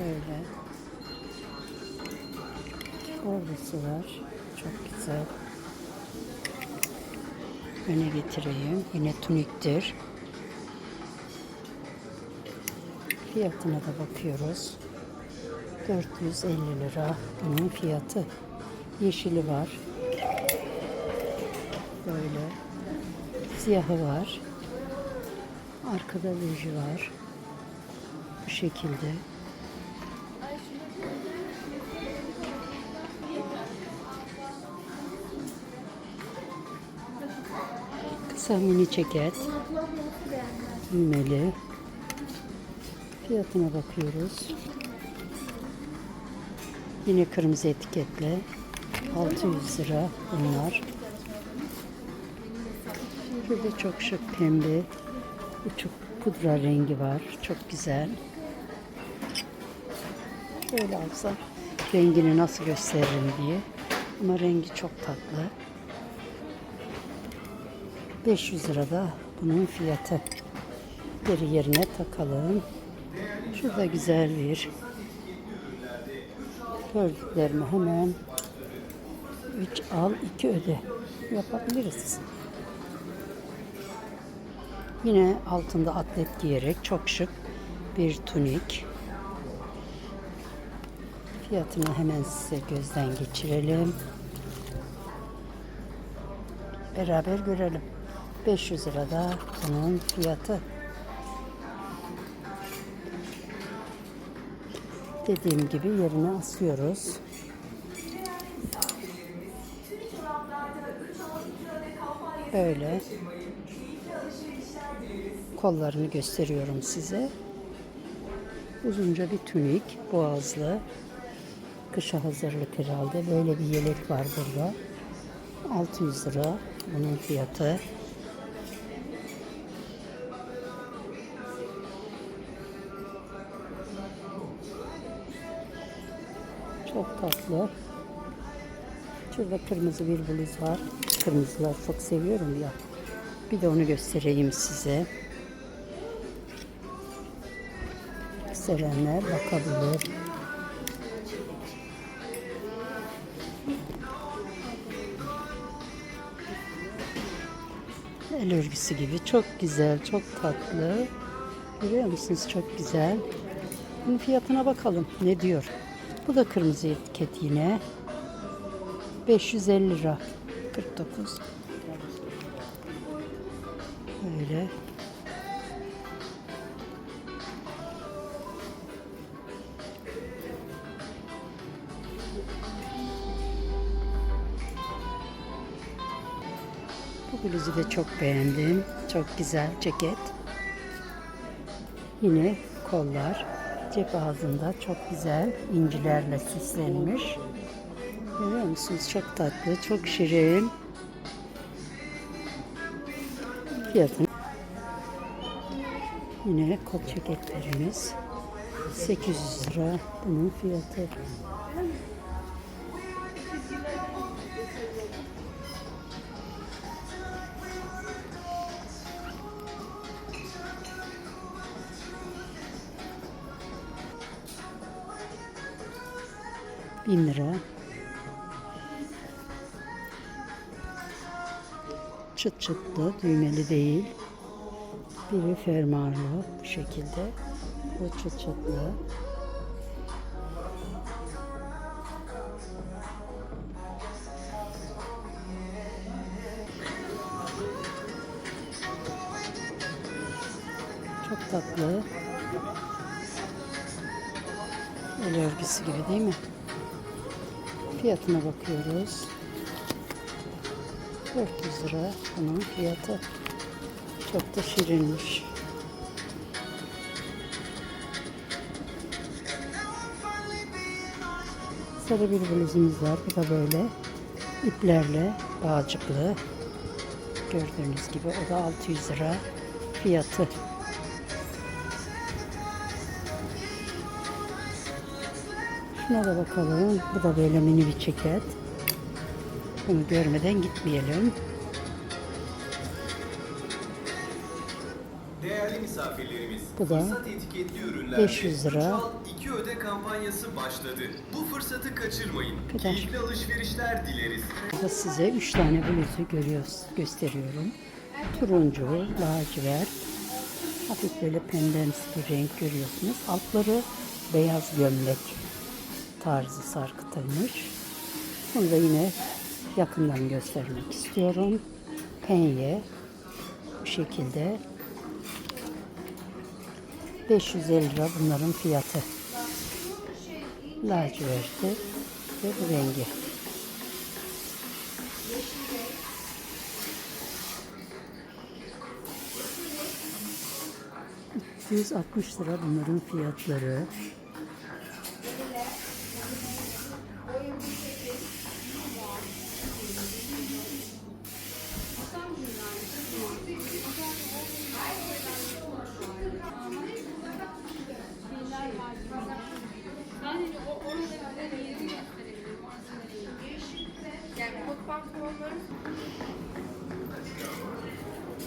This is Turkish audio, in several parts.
Böyle. Ordusu var. Çok güzel. Öne getireyim. Yine tuniktir. Fiyatına da bakıyoruz. 450 lira bunun fiyatı. Yeşili var. Böyle. Siyahı var. Arkada ruju var. Bu şekilde. Kısa mini ceket. Düğmeli. Fiyatına bakıyoruz. Yine kırmızı etiketle. 600 lira bunlar. Burada çok şık pembe. Uçuk pudra rengi var. Çok güzel. Böyle alsam rengini nasıl gösteririm diye. Ama rengi çok tatlı. 500 lira da bunun fiyatı. Geri yerine takalım. Şurada güzel bir gördüklerimi hemen 3 al 2 öde yapabiliriz. Yine altında atlet giyerek çok şık bir tunik. Fiyatını hemen size gözden geçirelim. Beraber görelim. 500 lira da bunun fiyatı. Dediğim gibi yerine asıyoruz. Böyle kollarını gösteriyorum size. Uzunca bir tünik, boğazlı. Kışa hazırlık herhalde. Böyle bir yelek var burada. 600 lira bunun fiyatı. Çok tatlı. Şurada kırmızı bir bluz var. Kırmızılar çok seviyorum ya. Bir de onu göstereyim size. Sevenler bakabilir. El örgüsü gibi çok güzel, çok tatlı. Görüyor musunuz? Çok güzel. Bunun fiyatına bakalım. Ne diyor? Bu da kırmızı etiket yine. 550 lira. 49. Böyle. Bu bluzu da çok beğendim. Çok güzel ceket. Yine kollar. Cep ağzında çok güzel incilerle süslenmiş. Görüyor musunuz? Çok tatlı, çok şirin. Fiyatını Yine kot ceketlerimiz 800 lira bunun fiyatı. Bin lira. Çıt çıtlı, düğmeli değil. Biri fermuarlı bu şekilde. Bu çıt çıtlı. Çok tatlı. El örgüsü gibi değil mi? Fiyatına bakıyoruz. 400 lira bunun fiyatı. Çok da şirinmiş. Sarı bir bluzumuz var. Bu da böyle iplerle bağcıklı. Gördüğünüz gibi o da 600 lira fiyatı. Şuna da bakalım. Bu da böyle mini bir ceket. Bunu görmeden gitmeyelim. Değerli misafirlerimiz, Bu da Fırsat etiketli ürünlerde 500 lira. üç al, iki öde kampanyası başladı. Bu fırsatı kaçırmayın. Kadar. Keyifli alışverişler dileriz. Burada size 3 tane bluzu görüyoruz, gösteriyorum. Turuncu, lacivert, hafif böyle pembemsi bir renk görüyorsunuz. Altları beyaz gömlek tarzı sarkıtılmış. Bunu da yine yakından göstermek istiyorum. Penye bu şekilde 550 lira bunların fiyatı. Laciverti ve bu rengi. 160 lira bunların fiyatları.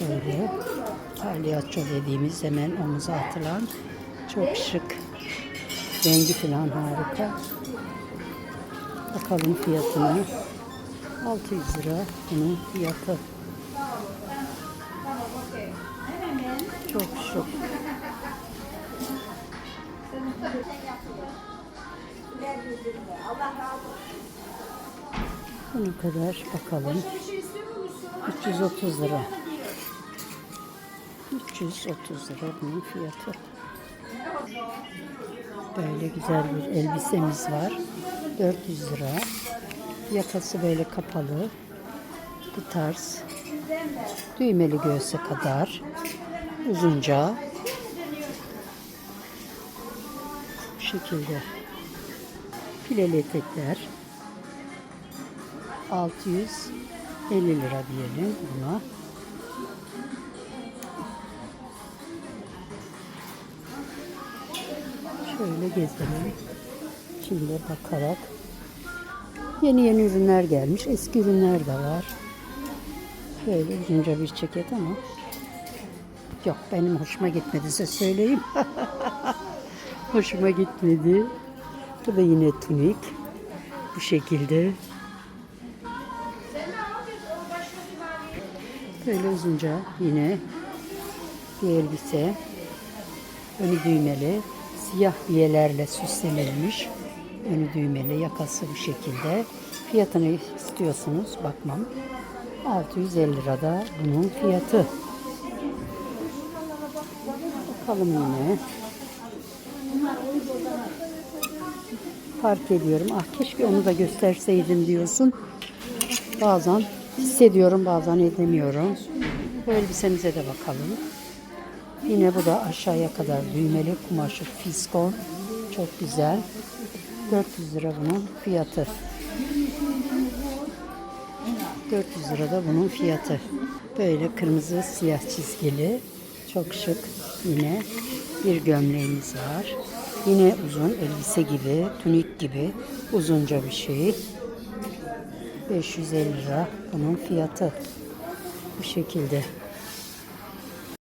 Böyle palyaço dediğimiz hemen omuza atılan çok şık. Rengi falan harika. Bakalım fiyatını. 600 lira bunun fiyatı. Çok şık. Buna kadar bakalım. 330 lira. 330 lira bunun fiyatı. Böyle güzel bir elbisemiz var. 400 lira. Yakası böyle kapalı. Bu tarz. Düğmeli göğse kadar. Uzunca. Bu şekilde. Pileli etekler. 650 lira diyelim buna. Şöyle gezelim. Şimdi bakarak. Yeni yeni ürünler gelmiş. Eski ürünler de var. Böyle uzunca bir ceket ama yok benim hoşuma gitmedi size söyleyeyim. hoşuma gitmedi. Bu da yine tunik. Bu şekilde. Böyle uzunca yine bir elbise. Önü düğmeli. Siyah biyelerle süslenilmiş. Önü düğmeli. Yakası bu şekilde. Fiyatını istiyorsunuz. Bakmam. 650 lirada bunun fiyatı. Bakalım yine. Fark ediyorum. Ah keşke onu da gösterseydim diyorsun. Bazen hissediyorum bazen edemiyorum. Bu elbisemize de bakalım. Yine bu da aşağıya kadar düğmeli kumaşı fiskon. Çok güzel. 400 lira bunun fiyatı. 400 lira da bunun fiyatı. Böyle kırmızı siyah çizgili. Çok şık. Yine bir gömleğimiz var. Yine uzun elbise gibi, tunik gibi uzunca bir şey. 550 lira bunun fiyatı. Bu şekilde.